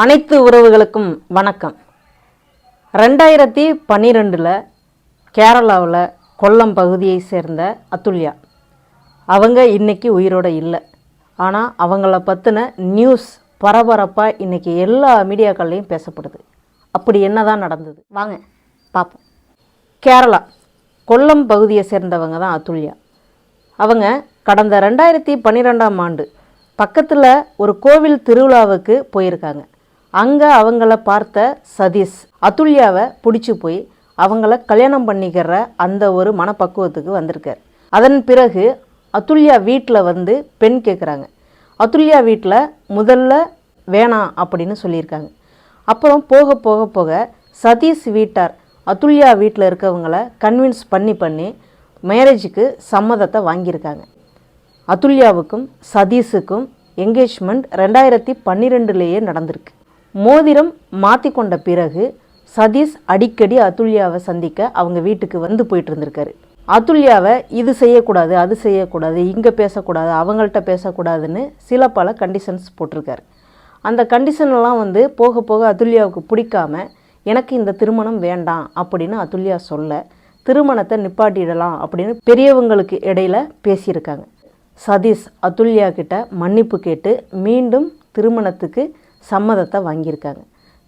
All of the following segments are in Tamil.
அனைத்து உறவுகளுக்கும் வணக்கம். ரெண்டாயிரத்தி பன்னிரெண்டில் கேரளாவில் கொல்லம் பகுதியை சேர்ந்த அத்துல்யா அவங்க இன்றைக்கி உயிரோட இல்லை. ஆனால் அவங்கள பற்றின நியூஸ் பரபரப்பாக இன்றைக்கி எல்லா மீடியாக்கள்லேயும் பேசப்படுது. அப்படி என்னதான் நடந்தது? வாங்க பார்ப்போம் கேரளா கொல்லம் பகுதியை சேர்ந்தவங்க தான் அத்துல்யா அவங்க கடந்த ரெண்டாயிரத்தி பன்னிரெண்டாம் ஆண்டு பக்கத்தில் ஒரு கோவில் திருவிழாவுக்கு போயிருக்காங்க. அங்கே அவங்கள பார்த்த சதீஷ் அதுல்யாவை பிடிச்சி போய் அவங்கள கல்யாணம் பண்ணிக்கிற அந்த ஒரு மனப்பக்குவத்துக்கு வந்திருக்கார். அதன் பிறகு அதுல்யா வீட்டில் வந்து பெண் கேட்குறாங்க அதுல்யா வீட்டில் முதல்ல வேணாம் அப்படின்னு சொல்லியிருக்காங்க. அப்புறம் போக போக போக சதீஷ் வீட்டார் அதுல்யா வீட்டில் இருக்கவங்கள கன்வின்ஸ் பண்ணி பண்ணி மேரேஜுக்கு சம்மதத்தை வாங்கியிருக்காங்க. அதுல்யாவுக்கும் சதீஷுக்கும் என்கேஜ்மெண்ட் ரெண்டாயிரத்தி பன்னிரெண்டுலேயே நடந்திருக்கு. மோதிரம் மாற்றி கொண்ட பிறகு சதீஷ் அடிக்கடி அதுல்யாவை சந்திக்க அவங்க வீட்டுக்கு வந்து போயிட்டு இருந்திருக்காரு. அதுல்யாவை இது செய்யக்கூடாது அது செய்யக்கூடாது இங்கே பேசக்கூடாது அவங்கள்ட்ட பேசக்கூடாதுன்னு சில பல கண்டிஷன்ஸ் போட்டிருக்காரு. அந்த கண்டிஷன்லாம் வந்து போக போக அதுல்யாவுக்கு பிடிக்காம எனக்கு இந்த திருமணம் வேண்டாம் அப்படின்னு அதுல்யா சொல்ல திருமணத்தை நிப்பாட்டிடலாம் அப்படின்னு பெரியவங்களுக்கு இடையில பேசியிருக்காங்க. சதீஷ் அதுல்யா கிட்ட மன்னிப்பு கேட்டு மீண்டும் திருமணத்துக்கு சம்மதத்தை வாங்கியிருக்காங்க.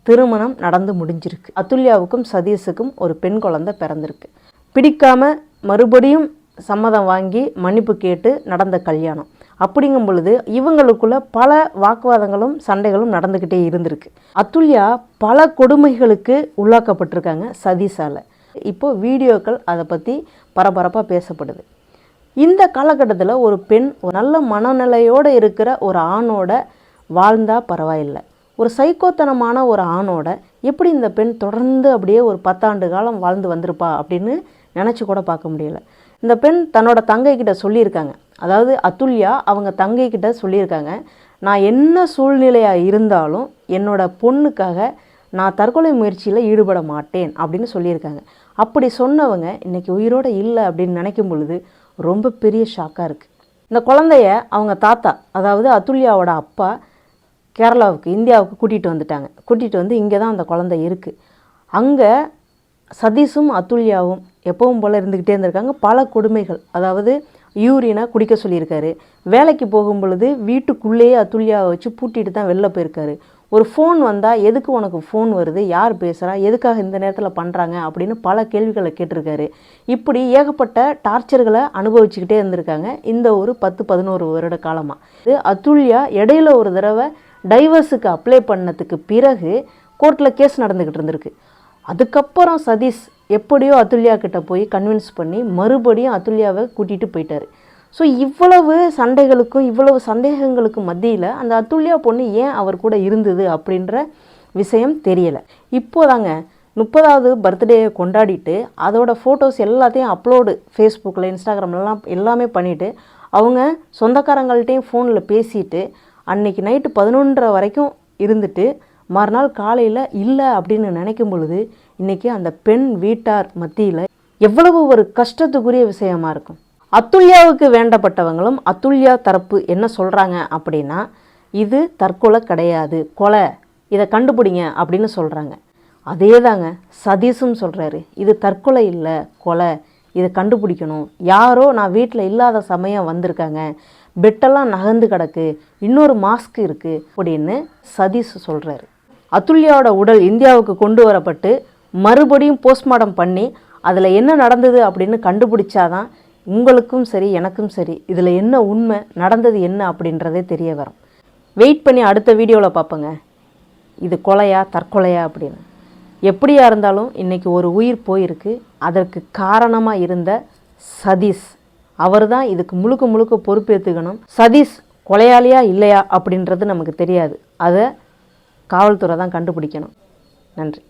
திருமணம் நடந்து முடிஞ்சிருக்கு. அதுல்யாவுக்கும் சதீஷுக்கும் ஒரு பெண் குழந்தை பிறந்திருக்கு. பிடிக்காம மறுபடியும் சம்மதம் வாங்கி மன்னிப்பு கேட்டு நடந்த கல்யாணம். அப்படிங்கும் பொழுது இவங்களுக்குள்ள பல வாக்குவாதங்களும் சண்டைகளும் நடந்துக்கிட்டே இருந்திருக்கு. அத்துல்யா பல கொடுமைகளுக்கு உள்ளாக்கப்பட்டிருக்காங்க சதீஷால். இப்போது வீடியோக்கள் அதை பற்றி பரபரப்பாக பேசப்படுது. இந்த காலகட்டத்தில் ஒரு பெண் ஒரு நல்ல மனநிலையோடு இருக்கிற ஒரு ஆணோட வாழ்ந்தா பரவாயில்லை. ஒரு சைக்கோத்தனமான ஒரு ஆணோட எப்படி இந்த பெண் தொடர்ந்து அப்படியே ஒரு பத்தாண்டு காலம் வாழ்ந்து வந்திருப்பா அப்படின்னு நினச்சி கூட பார்க்க முடியல. இந்த பெண் தன்னோட தங்கைக்கிட்ட சொல்லியிருக்காங்க. அதாவது அதுல்யா அவங்க தங்கைக்கிட்ட சொல்லியிருக்காங்க. நான் என்ன சூழ்நிலையாக இருந்தாலும் என்னோட பொண்ணுக்காக நான் தற்கொலை முயற்சியில் ஈடுபட மாட்டேன் அப்படின்னு சொல்லியிருக்காங்க. அப்படி சொன்னவங்க இன்றைக்கி உயிரோட இல்லை அப்படின்னு நினைக்கும் பொழுது ரொம்ப பெரிய ஷாக்காக இருக்குது இந்த குழந்தைய அவங்க தாத்தா அதாவது அதுல்யாவோட அப்பா கேரளாவுக்கு இந்தியாவுக்கு கூட்டிகிட்டு வந்துட்டாங்க. கூட்டிகிட்டு வந்து இங்கே தான் அந்த குழந்தை இருக்குது அங்கே சதீஷும் அத்துல்யாவும் எப்பவும் போல் இருந்துக்கிட்டே இருந்திருக்காங்க. பல கொடுமைகள். அதாவது யூரினை குடிக்க சொல்லியிருக்காரு. வேலைக்கு போகும் பொழுது வீட்டுக்குள்ளேயே அத்துல்யாவை வச்சு பூட்டிட்டு தான் வெளில போயிருக்காரு. ஒரு ஃபோன் வந்தால் எதுக்கு உனக்கு ஃபோன் வருது? யார் பேசுகிறா எதுக்காக இந்த நேரத்தில் பண்ணுறாங்க அப்படின்னு பல கேள்விகளை கேட்டிருக்காரு. இப்படி ஏகப்பட்ட டார்ச்சர்களை அனுபவிச்சுக்கிட்டே இருந்திருக்காங்க இந்த ஒரு பத்து பதினோரு வருட காலமாக இது அத்துல்யா இடையில ஒரு தடவை டைவர்ஸுக்கு அப்ளை பண்ணதுக்கு பிறகு கோர்ட்டில் கேஸ் நடந்துக்கிட்டு இருந்திருக்கு. அதுக்கப்புறம் சதீஷ் எப்படியோ அதுல்யா கிட்ட போய் கன்வின்ஸ் பண்ணி மறுபடியும் அதுல்யாவை கூட்டிகிட்டு போயிட்டார். ஸோ இவ்வளவு சண்டைகளுக்கும் இவ்வளவு சந்தேகங்களுக்கும் மத்தியில் அந்த அதுல்யா பொண்ணு ஏன் அவர் கூட இருந்தது அப்படின்ற விஷயம் தெரியலை. இப்போதாங்க முப்பதாவது பர்த்டேயை கொண்டாடிட்டு அதோட ஃபோட்டோஸ் எல்லாத்தையும் அப்லோடு ஃபேஸ்புக்கில் இன்ஸ்டாகிராம்லாம் எல்லாமே பண்ணிவிட்டு அவங்க சொந்தக்காரங்கள்ட்டையும் ஃபோனில் பேசிட்டு அன்னைக்கு நைட்டு பதினொன்றரை வரைக்கும் இருந்துட்டு மறுநாள் காலையில் இல்லை அப்படின்னு நினைக்கும் பொழுது இன்றைக்கி அந்த பெண் வீட்டார் மத்தியில் எவ்வளவு ஒரு கஷ்டத்துக்குரிய விஷயமா இருக்கும். அத்துல்யாவுக்கு வேண்டப்பட்டவங்களும் அத்துல்யா தரப்பு என்ன சொல்கிறாங்க அப்படின்னா இது தற்கொலை கிடையாது கொலை இதை கண்டுபிடிங்க அப்படின்னு சொல்கிறாங்க அதே தாங்க சதீஷும் சொல்கிறாரு இது தற்கொலை இல்லை கொலை இதை கண்டுபிடிக்கணும். யாரோ நான் வீட்டில் இல்லாத சமயம் வந்திருக்காங்க பெட்டெல்லாம் நகர்ந்து கிடக்கு இன்னொரு மாஸ்க் இருக்குது அப்படின்னு சதீஷ் சொல்கிறாரு அதுல்யாவோட உடல் இந்தியாவுக்கு கொண்டு வரப்பட்டு மறுபடியும் போஸ்ட்மார்ட்டம் பண்ணி அதில் என்ன நடந்தது அப்படின்னு கண்டுபிடிச்சாதான் உங்களுக்கும் சரி எனக்கும் சரி இதில் என்ன உண்மை நடந்தது என்ன அப்படின்றதே தெரிய வரும். வெயிட் பண்ணி அடுத்த வீடியோவில் பார்ப்போங்க. இது கொலையா தற்கொலையா அப்படின்னு. எப்படியா இருந்தாலும் இன்றைக்கி ஒரு உயிர் போயிருக்கு. அதற்கு காரணமாக இருந்த சதீஷ். அவர் தான் இதுக்கு முழுக்க முழுக்க பொறுப்பேற்றுக்கணும் சதீஷ் கொலையாளியா இல்லையா அப்படின்றது நமக்கு தெரியாது. அதை காவல்துறை தான் கண்டுபிடிக்கணும். நன்றி.